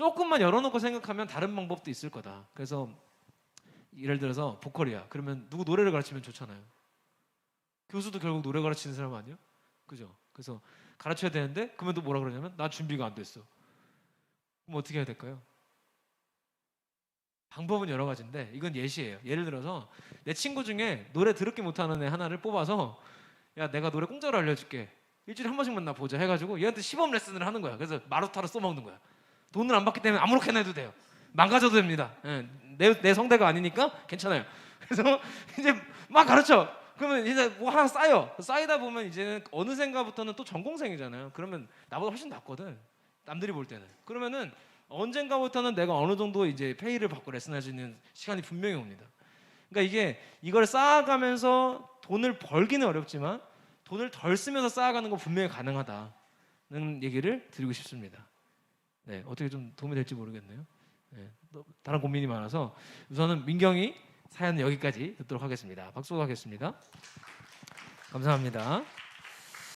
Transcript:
조금만 열어놓고 생각하면 다른 방법도 있을 거다. 그래서 예를 들어서 보컬이야. 그러면 누구 노래를 가르치면 좋잖아요. 교수도 결국 노래 가르치는 사람 아니야? 그죠? 그래서 가르쳐야 되는데 그러면 또 뭐라 그러냐면 나 준비가 안 됐어. 그럼 어떻게 해야 될까요? 방법은 여러 가지인데 이건 예시예요. 예를 들어서 내 친구 중에 노래 더럽게 못하는 애 하나를 뽑아서 야 내가 노래 공짜로 알려줄게. 일주일에 한 번씩 만 나 보자 해가지고 얘한테 시범 레슨을 하는 거야. 그래서 마루타로 써먹는 거야. 돈을 안 받기 때문에 아무렇게나 해도 돼요. 망가져도 됩니다. 예, 내, 내 성대가 아니니까 괜찮아요. 그래서 이제 막 가르쳐. 그러면 이제 뭐 하나 쌓여. 쌓이다 보면 이제는 어느샌가부터는 또 전공생이잖아요. 그러면 나보다 훨씬 낫거든. 남들이 볼 때는. 그러면은 언젠가부터는 내가 어느 정도 이제 페이를 받고 레슨할 수 있는 시간이 분명히 옵니다. 그러니까 이게 이걸 쌓아가면서 돈을 벌기는 어렵지만 돈을 덜 쓰면서 쌓아가는 건 분명히 가능하다는 얘기를 드리고 싶습니다. 네, 어떻게 좀 도움이 될지 모르겠네요. 네, 또 다른 고민이 많아서 우선은 민경이 사연은 여기까지 듣도록 하겠습니다. 박수 하겠습니다. 감사합니다.